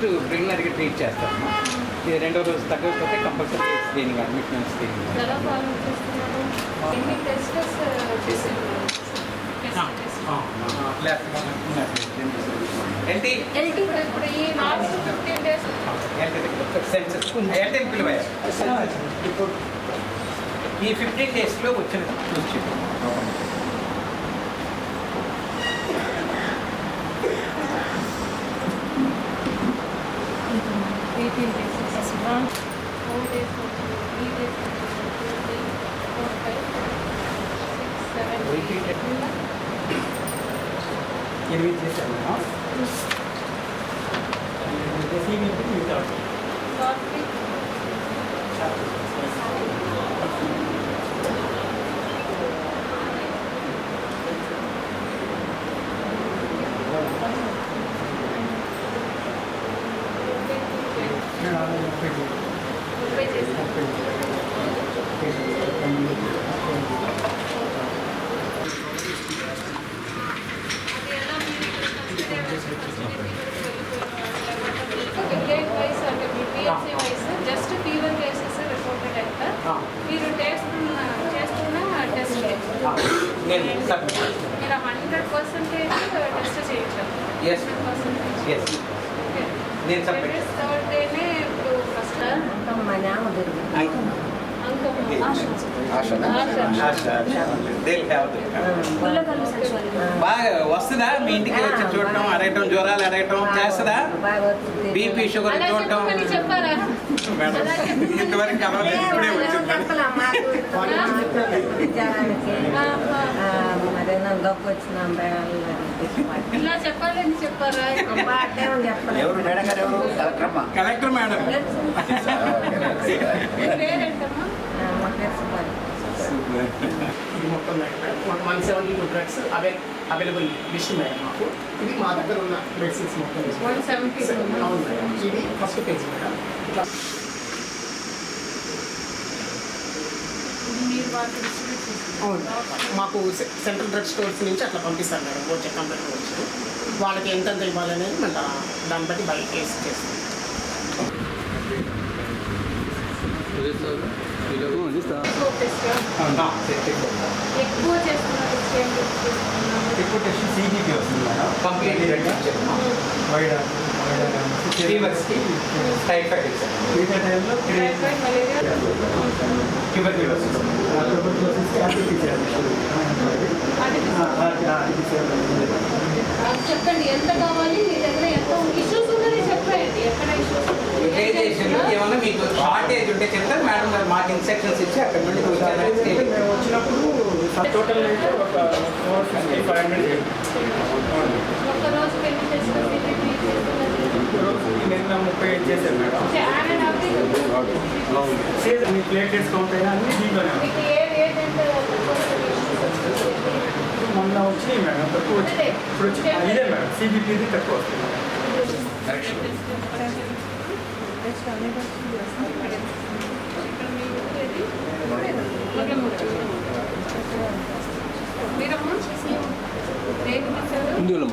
First ప్రిలిమినరీగా treat చేస్తాము. ఇది రెండో రోజు తగ్గకపోతే కంపల్సరీ స్క్రీనింగ్ అడ్మిషన్ స్క్రీనింగ్ ఎల్టీ ఇప్పుడు ఫిఫ్టీన్ డేస్ ఇప్పుడు ఈ ఫిఫ్టీన్ డేస్లో వచ్చిన చూసి ఇరవై సెవెన్ ఎనిమిది చేశాను ఫార్టీ ముప్పై చేశారు అది ఎలా మీరు ఇక్కడ విలేజ్ వైస్ అంటే మీ PSC wise just fever cases reported అయితే మీరు చేస్తున్న చేస్తున్న టెస్ట్ నేను సబ్మిట్ మీరు హండ్రెడ్ పర్సెంటేజ్ టెస్ట్ చేయొచ్చు Yes. హండ్రెడ్ పర్సెంటేజ్ నేను సబ్మిట్ బాగా వస్తుందా? మీ ఇంటికి వచ్చి చూడటం అడగటం జ్వరాలు అడగటం చేస్తుందా? బీపీ షుగర్ చూడటం. ఇంతవరకు కలవలేదు ఇప్పుడే వచ్చింది. మరేనా గొప్ప వచ్చిన ఇలా చెప్పాలని చెప్పారా? ఎవరు? మేడం గారు ఎవరు? కలెక్టరమ్మా కలెక్టర్ మేడం. మీ పేరేంటమ్మా? ఇది మొత్తం one seventy two drugs avail available list madam మాకు. ఇది మా దగ్గర ఉన్న మెడిసిన్స్ మొత్తం. అవును మేడం. ఇది ఫస్ట్ పేజ్ మేడం. ఇట్లా మీరు వాళ్ళకి డిస్ట్రిబ్యూట్ చేసి అవును. మాకు సె- సెంట్రల్ డ్రగ్ స్టోర్స్ నుంచి అట్లా పంపిస్తారు మేడం వచ్చే కంపెనీ వచ్చి వాళ్ళకి ఎంతెంత ఇవ్వాలనేది మన దాన్ని బట్టి బయట కేసు చేస్తాం. ఎక్కువ టెస్ట్ సీజీపీ వస్తుంది మేడం. కంప్లీట్ వైడ్ ఫీవర్స్కి టైఫాయిడ్ మిగతా టైంలో చెప్పండి ఎంత కావాలి? మీ దగ్గర ఎంత ఇష్యూస్ ఉన్నది చెప్పండి ఎక్కడ ఇష్యూస్ రిలైజేషన్లో ఏమన్నా మీకు షార్టేజ్ ఉంటే చెప్తే మేడం గారు మాకు ఇన్స్ట్రక్షన్స్ ఇచ్చి అక్కడ నుండి వచ్చినప్పుడు టోటల్ అయితే ఒక ఫోర్ ఫిఫ్టీ ఫైవ్ హండ్రెడ్ ఒక్క రోజుకి ఎన్ని చేస్తున్నారు నిన్న ముప్పై ఐదు చేశారు మేడం యాడ్ అవి సీజన్ మీ ప్లేట్ డిస్కౌంట్ అయినా అన్ని దీంట్లోనే ఉన్నాయి. మీకు ఏ ఏదంటే మొన్న వచ్చినాయి మేడం తక్కువ వచ్చినాయి ఇప్పుడు వచ్చి ఇదే మేడం సిబిపిది తక్కువ వస్తుంది మీరమ్మా జ్వరం.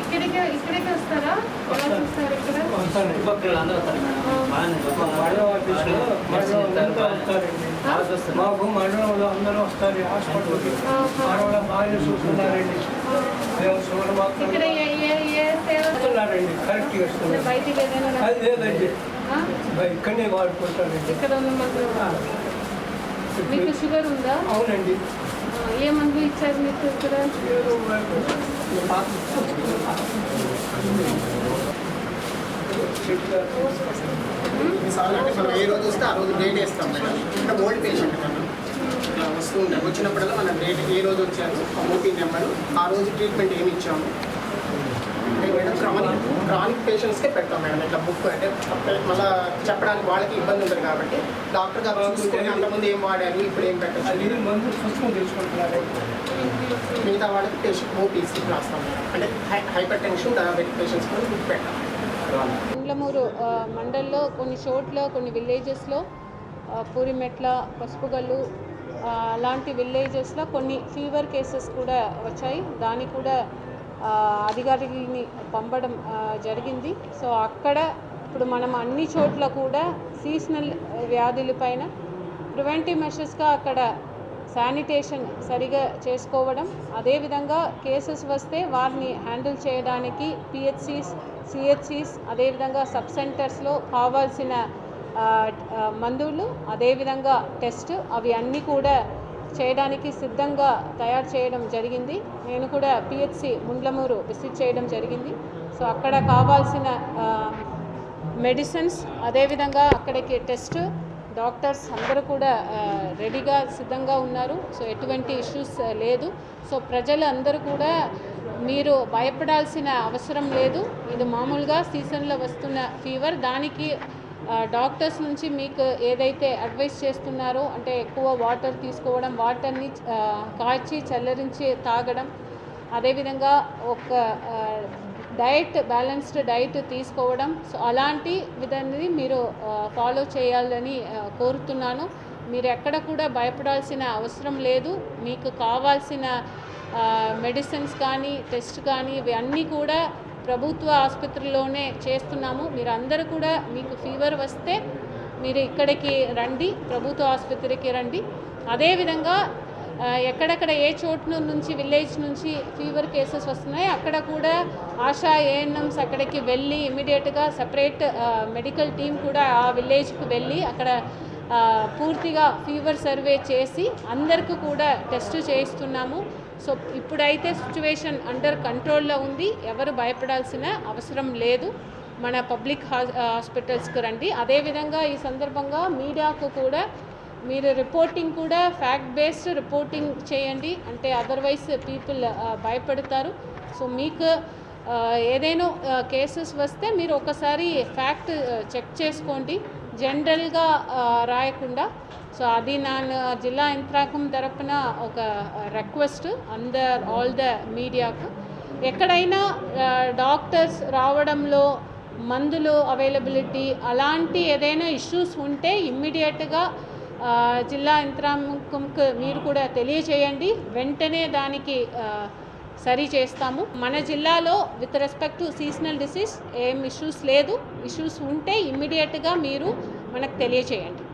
ఇక్కడికే ఇక్కడికే వస్తారా? ఎలా చూస్తారు ఇక్కడ? మాకు మండలంలో అందరూ వస్తారు హాస్పిటల్కి ఆడవాళ్ళ బాగా చూస్తున్నారండి మేము చూడ మాత్రం ఇక్కడ ఏ కరెక్ట్ చేస్తున్నారు అది లేదండి ఇక్కడనే వాడుకుంటారండి మీకు షుగర్ ఉందా? అవునండి ఏ మందు ఇచ్చారు మీకు ఇక్కడ? ఏదో ఈసారి అంటే మనం ఏ రోజు వస్తే ఆ రోజు డేట్ వేస్తాం మేడం అంటే ఓల్డ్ పేషెంట్ మేడం ఇట్లా వస్తూ ఉంటాం వచ్చినప్పుడల్లా మనం డేట్ ఏ రోజు వచ్చారు ఆ ఓపీ నెంబరు ఆ రోజు ట్రీట్మెంట్ ఏమి ఇచ్చాము అంటే మేడం క్రానిక్ క్రానిక్ పేషెంట్స్కే పెడతాం మేడం ఇట్లా బుక్ అంటే మళ్ళీ చెప్పడానికి వాళ్ళకి ఇబ్బంది ఉంటుంది కాబట్టి డాక్టర్ గారు చూసుకొని అంతకుముందు ఏం వాడారు ఇప్పుడు ఏం అది మందు తీసుకుంటున్నారు మిగతా వాళ్ళకి పేషెంట్ ఓపీస్కి రాస్తాం అంటే high hypertension diabetic patients కూడా బుక్ పెట్టాం ఇండ్లమూరు మండల్లో కొన్ని చోట్ల కొన్ని విలేజెస్లో పూరిమెట్ల పసుపుగల్లు అలాంటి విలేజెస్లో కొన్ని ఫీవర్ కేసెస్ కూడా వచ్చాయి. దాన్ని కూడా అధికారిని పంపడం జరిగింది. సో అక్కడ ఇప్పుడు మనం అన్ని చోట్ల కూడా సీజనల్ వ్యాధులపైన ప్రివెంటివ్ మెషర్స్గా అక్కడ శానిటేషన్ సరిగా చేసుకోవడం అదేవిధంగా కేసెస్ వస్తే వారిని హ్యాండిల్ చేయడానికి పిహెచ్సిస్ సిహెచ్సిస్ అదేవిధంగా సబ్ సెంటర్స్లో కావాల్సిన మందులు అదేవిధంగా టెస్ట్ అవి అన్నీ కూడా చేయడానికి సిద్ధంగా తయారు చేయడం జరిగింది. నేను కూడా పిహెచ్సి ముండ్లమూరు విసిట్ చేయడం జరిగింది. సో అక్కడ కావాల్సిన మెడిసిన్స్ అదేవిధంగా అక్కడికి టెస్ట్ డాక్టర్స్ అందరూ కూడా రెడీగా సిద్ధంగా ఉన్నారు. సో ఎటువంటి ఇష్యూస్ లేదు. సో ప్రజలందరూ కూడా మీరు భయపడాల్సిన అవసరం లేదు. ఇది మామూలుగా సీజన్లో వస్తున్న ఫీవర్. దానికి డాక్టర్స్ నుంచి మీకు ఏదైతే అడ్వైస్ చేస్తున్నారో అంటే ఎక్కువ వాటర్ తీసుకోవడం వాటర్ని కాచి చల్లరించి తాగడం అదేవిధంగా ఒక డైట్ బ్యాలెన్స్డ్ డైట్ తీసుకోవడం. సో అలాంటి విధాన్ని మీరు ఫాలో చేయాలని కోరుతున్నాను. మీరు ఎక్కడ కూడా భయపడాల్సిన అవసరం లేదు. మీకు కావాల్సిన మెడిసిన్స్ కానీ టెస్ట్ కానీ ఇవి అన్నీ కూడా ప్రభుత్వ ఆసుపత్రిలోనే చేస్తున్నాము. మీరు అందరూ కూడా మీకు ఫీవర్ వస్తే మీరు ఇక్కడికి రండి ప్రభుత్వ ఆసుపత్రికి రండి. అదేవిధంగా ఎక్కడెక్కడ ఏ చోటు నుంచి విలేజ్ నుంచి ఫీవర్ కేసెస్ వస్తున్నాయి అక్కడ కూడా ఆశా ఏఎన్ఎంస్ అక్కడికి వెళ్ళి ఇమీడియట్గా సపరేట్ మెడికల్ టీం కూడా ఆ విలేజ్కి వెళ్ళి అక్కడ పూర్తిగా ఫీవర్ సర్వే చేసి అందరికీ కూడా టెస్ట్ చేయిస్తున్నాము. సో ఇప్పుడైతే సిచ్యువేషన్ అండర్ కంట్రోల్లో ఉంది. ఎవరు భయపడాల్సిన అవసరం లేదు. మన పబ్లిక్ హాస్పిటల్స్కి రండి. అదేవిధంగా ఈ సందర్భంగా మీడియాకు కూడా మీరు రిపోర్టింగ్ కూడా ఫ్యాక్ట్ బేస్డ్ రిపోర్టింగ్ చేయండి. అంటే అదర్వైజ్ పీపుల్ భయపడతారు. సో మీకు ఏదైనా కేసెస్ వస్తే మీరు ఒకసారి ఫ్యాక్ట్ చెక్ చేసుకోండి. జనరల్గా రాయకుండా. సో అది నా జిల్లా యంత్రాంగం తరపున ఒక రిక్వెస్ట్ అందర్ ఆల్ ద మీడియాకు ఎక్కడైనా డాక్టర్స్ రావడంలో మందులు అవైలబిలిటీ అలాంటి ఏదైనా ఇష్యూస్ ఉంటే ఇమ్మీడియట్గా జిల్లా యంత్రాంగంకు మీరు కూడా తెలియచేయండి. వెంటనే దానికి సరి చేస్తాము. మన జిల్లాలో with respect to seasonal disease ఏం ఇష్యూస్ లేదు. ఇష్యూస్ ఉంటే ఇమ్మీడియట్గా మీరు మనకు తెలియచేయండి.